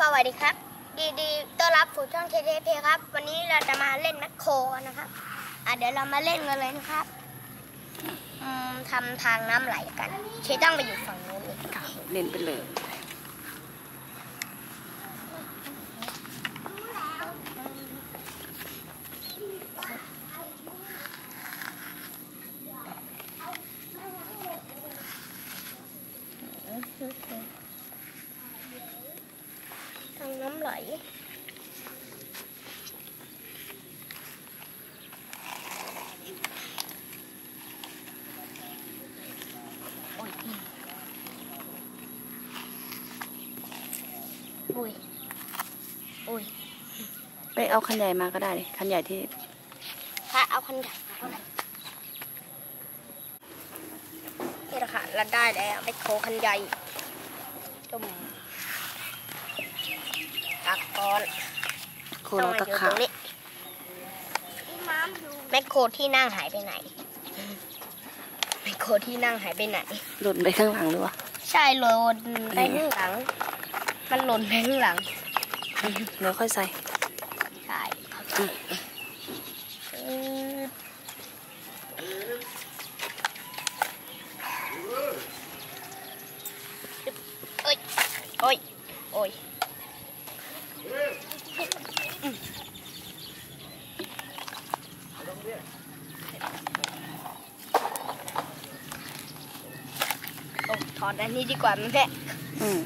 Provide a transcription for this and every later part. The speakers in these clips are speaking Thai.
สวัสดีครับ ดีดีต้อนรับสู่ช่องเทเทเพครับ วันนี้เราจะมาเล่นแมคโครนะครับ อะเดี๋ยวเรามาเล่นกันเลยนะครับอืมทำทางน้ำไหลกันเชต้องไปอยู่ฝั่งนู้นเลยเล่นไปเลย ทางน้ำไหล อุ้ยอุ้ย ไปเอาคันใหญ่มาก็ได้ดิคันใหญ่ที่ถ้าเอาคันใหญ่มาเท่าไหร่นี่แหละค่ะเราได้แล้วไมคโครคันใหญ่จุ่มตักก้อนโคโรตะต้องขามาอยู่ตรงนี้แมคโครที่นั่งหายไปไหนแมคโครที่นั่งหายไปไหนหล่นไปข้างหลังหรือวะใช่หล่นไปข้างหลัง มันหล่นไปข้างหลังเดี๋ยวค่อยใส่ใช่อืมอืมโอ้ยโอ้ยโอ้ยอืมโอ้ถอดอันนี้ดีกว่าไหมแม่อืม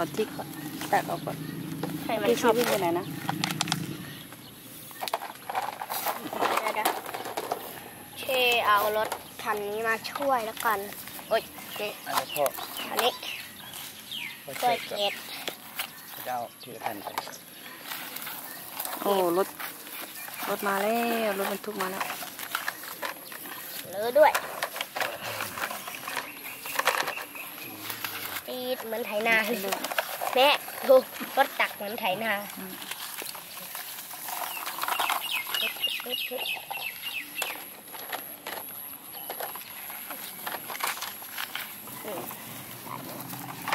ถอดที่ก่อนตัดออกก่อนให้มันพี่ชชี้อบวิ่งไปไหนนะเดี๋ยวๆเชเอารถคันนี้มาช่วยแล้วกันโอ้ยเจ๊อันนี้พ่ออันนี้พ่อช่วยเก็เจ็ดเจ้าทีละแผ่นไปโอ้รถรถมาแล้วรถบรรทุกมาแล้วหรือด้วย ตีดเหมือนไถนาเลยแม่ดูรถตักเหมือนไถนา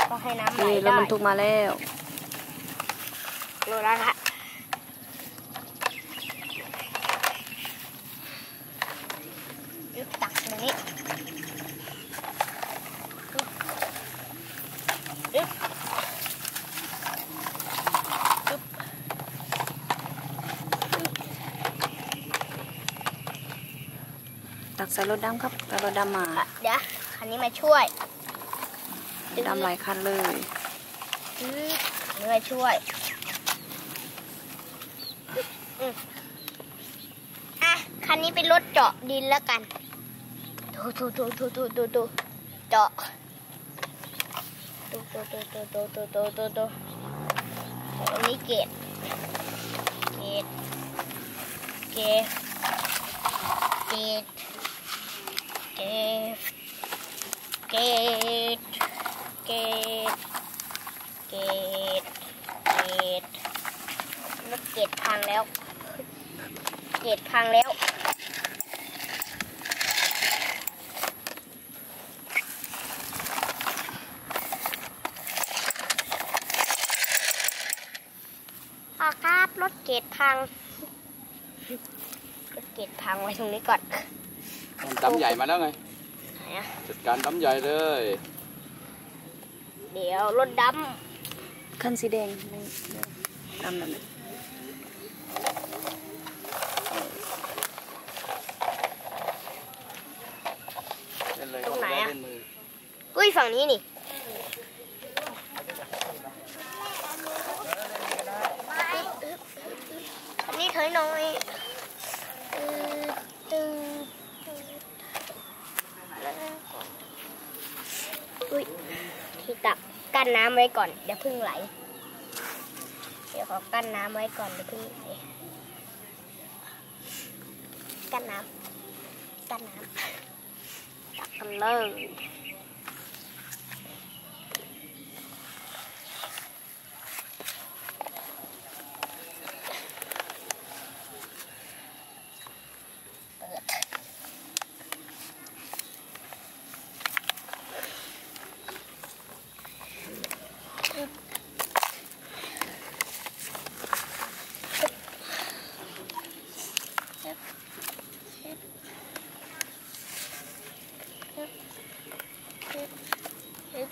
ก็ให้น้ำไหลได้แล้วมันทุกมาแล้วรู้แล้วค่ะยึดตักตรงนี้ ยึดยึดตักใส่รถดำครับแต่รถดำมาอะเดี๋ยวคันนี้มาช่วยดำหลายคันเลยอืมคันนี้มาช่วยอืมอะคันนี้เป็นรถเจาะดินแล้วกันดูดูดูดูดูดูดูเจาะ ดูดูดูดูดูดูดูดูดูอันนี้เกตเกตเกตเกตเกตเกตเกตเกตเกตเกตพังแล้ว เกตพังแล้ว อครับรถเกตพังรถเกตพังไว้ตรงนี้ก่อนมันดำใหญ่มาแล้วไงไหนอะจัดการดำใหญ่เลย เดี๋ยวรถดคันสีแดงไม่ดำแบบนั้นเล่นเลยเล่นมือำอุ้ยฝั่งนี้นี่ อันนี้เถอยหน่อยตึ๊ดตึ๊ด อุ้ยที่ตักกั้นน้ำไว้ก่อนเดี๋ยวพึ่งไหล เดี๋ยวขอกั้นน้ำไว้ก่อนเดี๋ยวพึ่งไหลกั้นน้ำกั้นน้ำตักกันเลย Yep. Yep. Yep. Yep. Yep.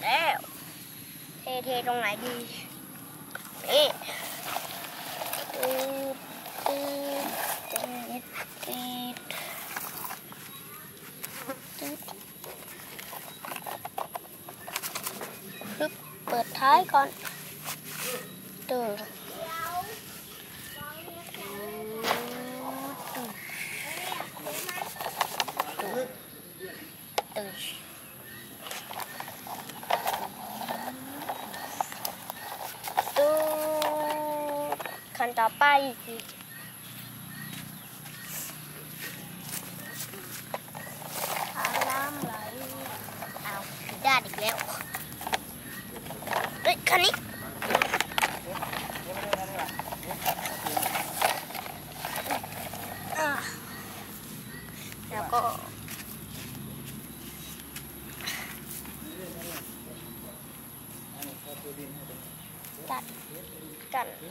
Yep. Thế thế trong này đi. Ê. Ừ. bớt thái con ตืดตืดปึ๊บเปิดท้ายก่อนตืดตืดตืดดูขั้นต่อไปทางน้ำไหลเอาผิดด้านอีกแล้วเฮ้ยคันนี้อะแล้วก็ตัดกันตืด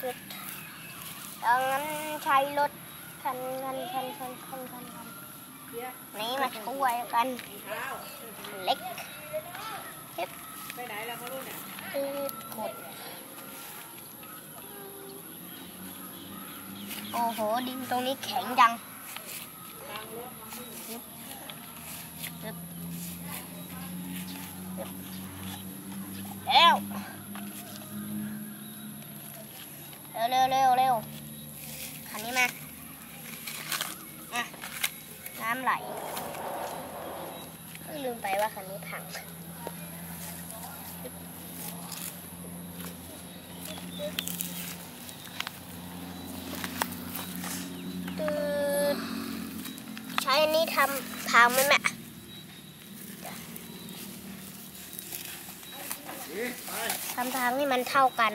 ตึดเอางั้นใช้รถคัน คนคนคนคนคนนี่มาช่วยกันเล็กไปไหนแล้วเขารู้เนี่ยตืดกดโอ้โห ดินตรงนี้แข็งจังยึบยึบยึบแล้วเร็วเร็วเร็วเร็วคันนี้มา น้ำไหลเอ้ยลืมไปว่าคันนี้พังตืดใช้อันนี้ทำทางไหมแม่ทำทางให้มันเท่ากัน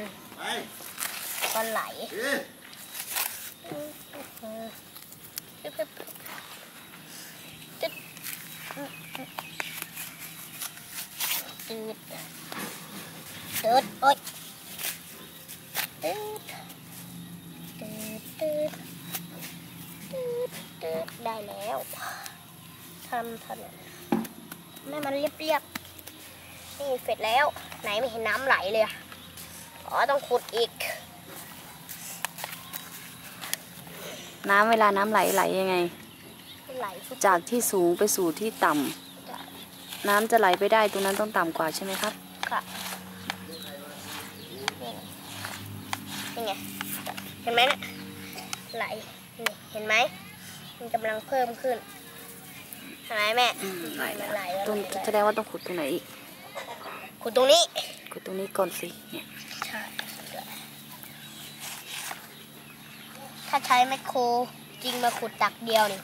ก็ไหลตึ๊ด ตืดตืดโอ๊ยตืดตืดตืดตืดตืดได้แล้วทำทำเนี่มันเรียบๆนี่เสร็จแล้ว ไหนไม่เห็นน้ำไหลเลยอะอ๋อต้องขุดอีก น้ำเวลาน้ำไหลไหลยังไง ไหลทุกจากที่สูงไปสู่ที่ต่ำน้ำจะไหลไปได้ตรงนั้นต้องต่ำกว่าใช่ไหมครับ ค่ะนี่นี่ไงเห็นไหมนะไหลนี่เห็นไหมมันกำลังเพิ่มขึ้นเห็นไหมแม่ไหลมัแล้นวไหลแล้วตรงไหลแสดงว่าต้องขุดตรงไหนอีก ขุดตรงนี้ขุดตรงนี้ก่อนสิเนี่ยใช่ถ้าใช้แมคโครจริงมาขุดตักเดียวนี่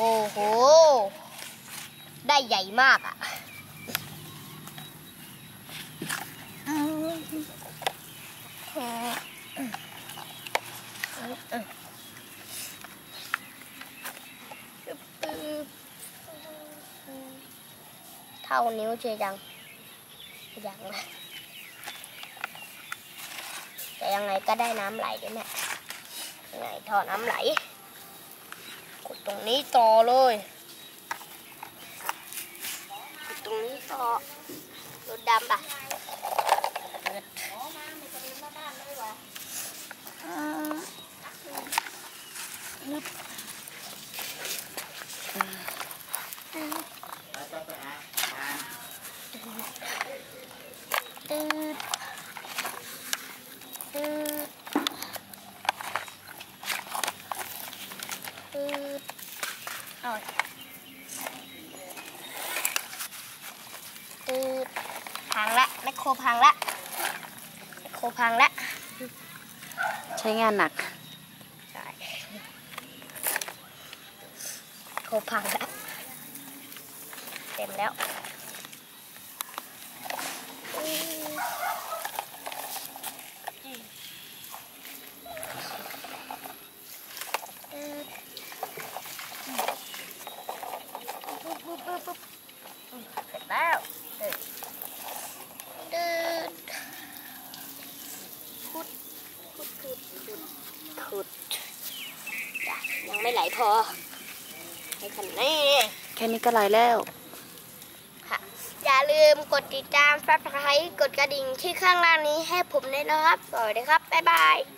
โอ้โห ได้ใหญ่มากอะ่ะเท่านิ้วเชยยังยังนะแต่ยังไงก็ได้น้ำไหลด้วยแม่ยังไงท่อน้ำไหล กดตรงนี้ต่อเลยกดตรงนี้ต่อรถดำปะเปิดอืมฮึบอืมตืด ตืดตืดเอาตืดพังละแมคโครพังละแมคโครพังละใช้งานหนักใช่แมคโครพังละเต็มแล้วอืม ปุ๊บปุ๊บปุ๊บปุ๊บอืมเสร็จแล้ว ดขุดขุดจ้ะยังไม่ไหล พอให้คันนี้แค่นี้ก็ไหลแล้ว ค่ะ อย่าลืมกดติดตามซับสไครต์กดกระดิ่งที่ข้างล่างนี้ให้ผมด้วยนะครับ สวัสดีครับ บ๊ายบายอืม